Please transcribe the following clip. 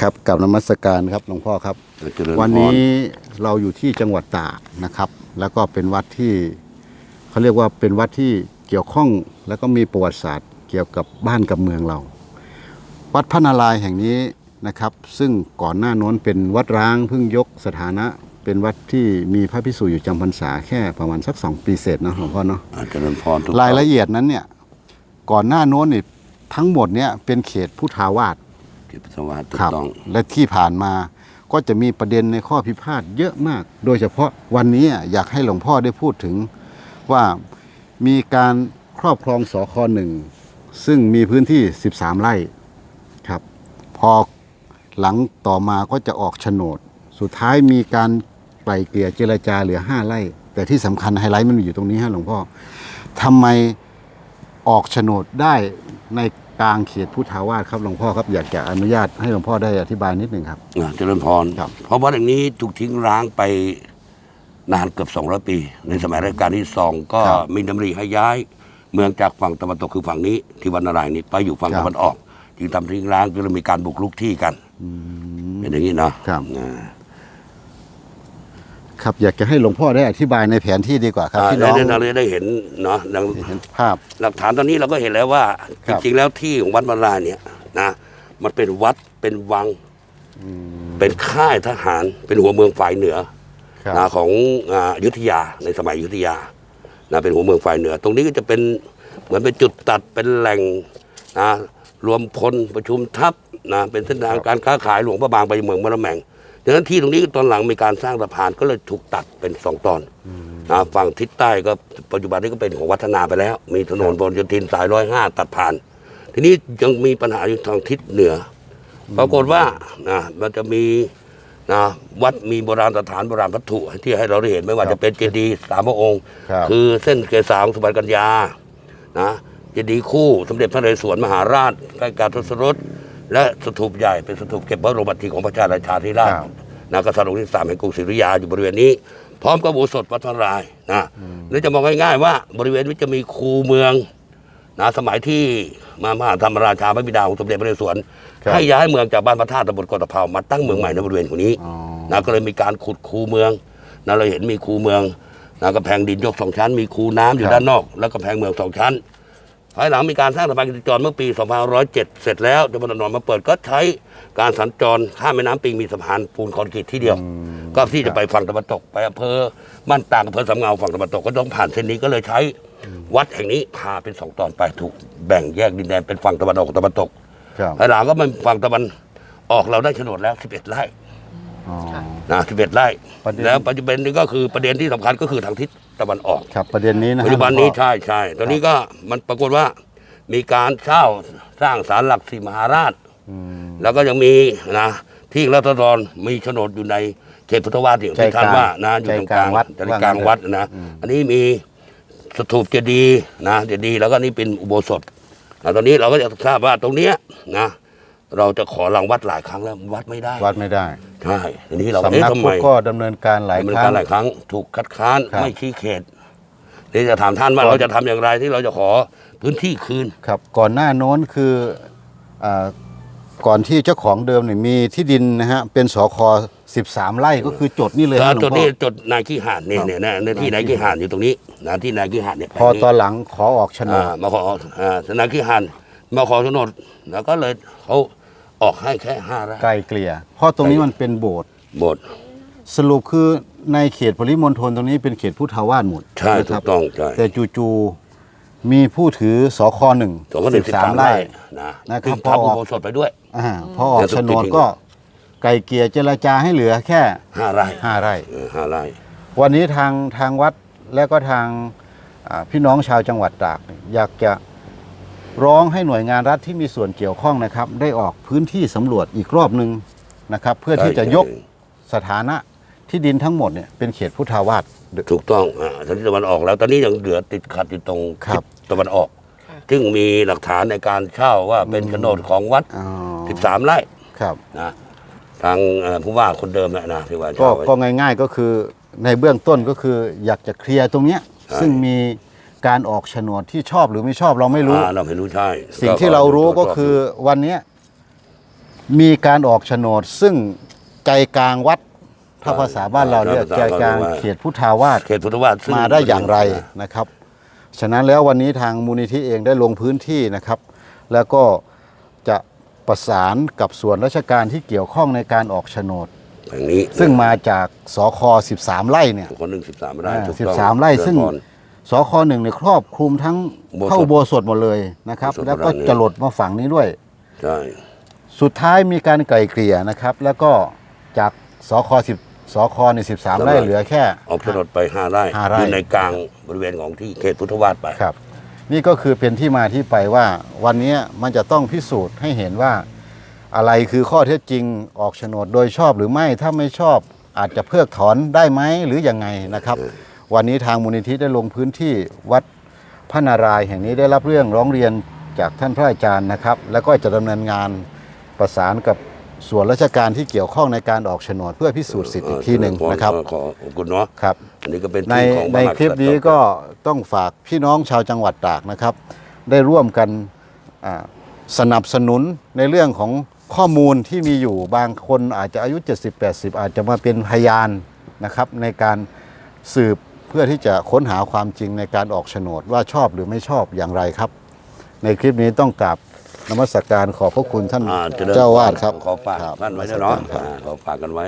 ครับกับนมัสการครับหลวงพ่อครับเจริญพรวันนี้เราอยู่ที่จังหวัดตากนะครับ แล้วก็เป็นวัดที่เขาเรียกว่าเป็นวัดที่เกี่ยวข้องแล้วก็มีประวัติศาสตร์ เกี่ยวกับบ้านกับเมืองเรา วัดพระนารายณ์แห่งนี้นะครับ ซึ่งก่อนหน้าโน้นเป็นวัดร้างเพิ่งยกสถานะ เป็นวัดที่มีพระพิสุอยู่จำพรรษาแค่ประมาณสักสองปีเศษเนาะหลวงพ่อเนาะอ่าเจริญพรทุกรายละเอียดนั้นเนี่ยก่อนหน้าโน้นนี่ทั้งหมดเนี่ยเป็นเขตพุทธาวาส กิจสวัสดิ์ถูคกรับต้อง และที่ผ่านมาก็จะมีประเด็นในข้อพิพาทเยอะมาก โดยเฉพาะวันนี้อยากให้หลวงพ่อได้พูดถึงว่ามีการครอบครองสคหนึ่งซึ่งมีพื้นที่ 13 ไร่ครับ พอหลังต่อมาก็จะออกโฉนด สุดท้ายมีการไกล่เกลี่ยเจรจาเหลือ 5 ไร่ แต่ที่สำคัญไฮไลท์มันอยู่ตรงนี้ฮะหลวงพ่อทำไมออกโฉนดได้ใน กลางเขตพุทธาวาสครับหลวงพ่อครับอยากจะอนุญาตให้หลวงพ่อได้อธิบายนิดหนึ่งครับ อ่าเจริญพร ครับ เพราะวัดแห่งนี้ถูกทิ้งร้างไปนานเกือบ 200 ปี ในสมัยรัชกาลที่สองก็มีดำริให้ย้าย เมืองจากฝั่งตะวันตกคือฝั่งนี้ ที่วัดนารายณ์นี้ไปอยู่ฝั่งตะวันออก จึงทำทิ้งร้างก็เลยมีการบุกรุกที่กันเป็นอย่างนี้เนาะครับ อ่า ครับอยากจะให้หลวงพ่อได้อธิบายในแผนที่ดีกว่าครับอ่าที่น้ได้องได้เราได้เห็นเนาะดังเห็นภาพ หลักฐานตอนนี้เราก็เห็นแล้วว่าคจรับริงๆแล้วที่ของวัดมารายณ์เนี่ยนะมันเป็นวัดเป็นวังเป็นค่ายทหาร เป็นหัวเมืองฝ่ายเหนือครับนะของอ่าอยุธยาในสมัยอยุธยานะเป็นหัวเมืองฝ่ายเหนือ ตรงนี้ก็จะเป็นเหมือนเป็นจุดตัดเป็นแหล่งนะรวมพลประชุมทัพนะเป็นเส้นทางการค้าขายหลวงพระบางไปเมืองมะละแมง ดังนั้นที่ตรงนี้ตอนหลังมีการสร้างสะพานก็เลยถูกตัดเป็นสองตอนนะฝั่งทิศใต้ก็ปัจจุบันนี้ก็เป็นของวัฒนาไปแล้ว มีถนนบนโยธินสายร้อยห้าตัดผ่าน ทีนี้ยังมีปัญหาอยู่ทางทิศเหนือปรากฏว่านะมันจะมีนะวัดมีโบราณสถานโบราณวัตถุที่ให้เราได้เห็นไม่ว่าครับจะเป็นเจดีย์สามพระองค์ครับคือเส้นเกษาของสมบัติกัญญานะเจดีย์คู่สมเด็จพระนเรศวรมหาราชใกล้กาทศรส และสถูปใหญ่เป็นสถูปเก็บพระบรมอัฐิของพระชาราชาธิราชครับนะกษัตริย์องค์ที่สามแห่งกรุงศรีอยุธยาอยู่บริเวณนี้ พร้อมกับอุโบสถวัดพระนารายณ์นะแล้วจะมองง่ายๆว่าบริเวณนี้จะมีคูเมืองนะสมัยที่มามหาธรรมราชาพระบิดาของสมเด็จพระนเรศวรครับให้ย้ายเมืองจากบ้านพระธาตุตำบลกอตะเภามาตั้งเมืองใหม่ในบริเวณตรงนี้อ๋อนะก็เลยมีการขุดคูเมืองนะเราเห็นมีคูเมืองนะกำแพงดินยกสองชั้น มีคูน้ำอยู่ด้านนอก แล้วกำแพงเมืองสองชั้น ภายหลังมีการสร้างสะพานกิจจรเมื่อปี 2507 เสร็จแล้วจนนอนมาเปิดก็ใช้การสัญจรข้ามแม่น้ำปิงมีสะพานปูนคอนกรีตที่เดียว ก็ที่จะไปฝั่งตะวันตกไปอำเภอบ้านตากอำเภอสำเงาฝั่งตะวันตกก็ต้องผ่านเส้นนี้ก็เลยใช้วัดแห่งนี้พาเป็นสองตอนไปถูกแบ่งแยกดินแดนเป็นฝั่งตะวันออกกับตะวันตกครับ ภายหลังก็มันฝั่งตะวันออกเราได้โฉนดแล้ว 11ไร่ อ๋อ นะ11ไร่ประเด็น แล้วปัจจุบันนี้ก็คือประเด็นที่สำคัญก็คือทางทิศตะวันออก ครับประเด็นนี้นะฮะปัจจุบันนี้หลวงพ่อ ใช่ใช่ตอนนี้ก็มันปรากฏว่ามีการเช่าสร้างศาลหลักสี่มหาราช อืม แล้วก็ยังมีนะที่รัตดรมีโฉนดอยู่ในเขตพุทธวาสอย่างที่ใจกลางท่านว่านะอยู่ตรงกลางใจกลางวัดใจกลางวัดนะอันนี้มีสถูปเจดีย์นะเจดีย์แล้วก็นี่เป็นอุโบสถนะตอนนี้เราก็จะทราบว่าตรงเนี้ยนะ เราจะขอรังวัดหลายครั้งแล้ววัดไม่ได้วัดไม่ได้ใช่ทีนี้เราสำเอ๊ะนักทำพุไมทธก็ดำเนินการหลายดำเนินครั้กางรหลายครั้ง ถูกคัดค้านครับ ไม่ชี้เขตนี่จะถามท่านว่าก่อนเราจะทำอย่างไรที่เราจะขอพื้นที่คืน ครับก่อนหน้าโน้นคืออ่าก่อนที่เจ้าของเดิมเนี่ยมีที่ดินนะฮะเป็นสค13 ไร่ก็คือจดนี่เลยแล้วฮะหลวงจุดพ่นี้อจุดนายขี้หาดเนี่ยเนี่ยนะในที่นายขี้หาดอยู่ตรงนี้นะที่นายขี้หาดเนี่ยพอแปลงนี้ตอนหลังขอออกโฉนด อ่ามาขออ่านายขี้หาดมาขอโฉนดแล้วก็เลยเขา ออกให้แค่ห้าไร่ไกลเกลี่ย เพราะตรงนี้มันเป็นโบสถ์หมดสรุปคือในเขตปริมณฑลตรงนี้เป็นเขตพุทธาวาสหมดใช่นะถูครักต้องใช่แต่จู่ๆมีผู้ถือสคหนึ่งสองก็หนึ่งสิบสามไร่ไร่ นะนะครับซึ่งพอทับออุอกโบสถไปด้วย อ่าพอออกเดี๋ยวโฉนดติดอีกก็ไกลเกลี่ยเจรจาให้เหลือแค่ห้าไร่5ไร่ เออห้าไร่ วันนี้ทางทางวัดและก็ทางอ่าพี่น้องชาวจังหวัดตากเนี่ยอยากจะ ร้องให้หน่วยงานรัฐที่มีส่วนเกี่ยวข้องนะครับ ได้ออกพื้นที่สำรวจอีกรอบหนึ่งนะครับ เพื่อที่จะยกสถานะที่ดินทั้งหมดเนี่ยเป็นเขตพุทธาวาสถูกต้องอ่าทางที่ตะวันออกแล้ว ตอนนี้ยังเหลือติดขัดอยู่ตรงครับทิศตะวันออก ซึ่งมีหลักฐานในการเช่าว่าเป็นโฉนดของวัดอ๋อ13 ไร่ครับนะทางเอ่อผู้ว่าคนเดิมนะนะที่ว่าก็เช่าไว้ก็ง่ายๆก็คือในเบื้องต้นก็คืออยากจะเคลียร์ตรงเนี้ยใช่ซึ่งมี การออกโฉนดที่ชอบหรือไม่ชอบเราไม่รู้ อ่าเราไม่รู้ใช่สิ่งที่เรารู้ก็คือวันเนี้ยมีการออกโฉนดซึ่งใจกลางวัดถ้าภาษาบ้านเราเรียกใจกลางเขตพุทธาวาสเขตพุทธวาสซึ่มาได้อย่างไรนะครับ ฉะนั้นแล้ววันนี้ทางมูลนิธิเองได้ลงพื้นที่นะครับ แล้วก็จะประสานกับส่วนราชการที่เกี่ยวข้องในการออกโฉนด อย่างนี้ซึ่งมาจากสค 13 ไร่เนี่ยคนหนึ่งสิบสามไร่อ่าถูกต้อง13 ไร่ซึ่งเดือนก่อน สคหนึ่งในยครอบคลุมทั้งอุโบสถเข้าอุโบสถหมดเลยนะครับ อุโบสถแล้วก็โบราณเนี่ยจะหลดมาฝั่งนี้ด้วย ใช่สุดท้ายมีการไกล่เกลี่ยนะครับ แล้วก็จากสค10สคใน13ไร่เหลือแค่ออกโฉนดไปห้าไร่ห้าไร่ อยู่ในกลางบริเวณของที่เขตพุทธวาสไป ครับ นี่ก็คือเป็นที่มาที่ไปว่า วันนี้มันจะต้องพิสูจน์ให้เห็นว่า อะไรคือข้อเท็จจริงออกโฉนดโดยชอบหรือไม่ถ้าไม่ชอบอาจจะเพิกถอนได้ไหมหรือยังไงนะครับ วันนี้ทางมูลนิธิได้ลงพื้นที่วัดพระนารายณ์แห่งนี้ได้รับเรื่องร้องเรียนจากท่านพระอาจารย์นะครับ แล้วก็จะดำเนินงานประสานกับส่วนราชการที่เกี่ยวข้องในการออกโฉนดเพื่อพิสูจน์สิทธิ์อีกทีหนึ่งนะครับขอขอขอบคุณเนาะครับอันนี้ก็เป็นในที่ของในพระมหากษัตริย์คลิปนี้ก็ต้องฝากพี่น้องชาวจังหวัดตากนะครับ ได้ร่วมกันอ่าสนับสนุนในเรื่องของข้อมูลที่มีอยู่บางคนอาจจะอายุ 70-80 อาจจะมาเป็นพยานนะครับในการสืบ เพื่อที่จะค้นหาความจริงในการออกโฉนดว่าชอบหรือไม่ชอบอย่างไรครับ ในคลิปนี้ต้องกราบนมัสการขอบพระคุณท่านอ่าเจริญเจ้าวาดครับขอฝากครับท่านไว้ด้วยเนาะครับอ่าขอฝากกันไว้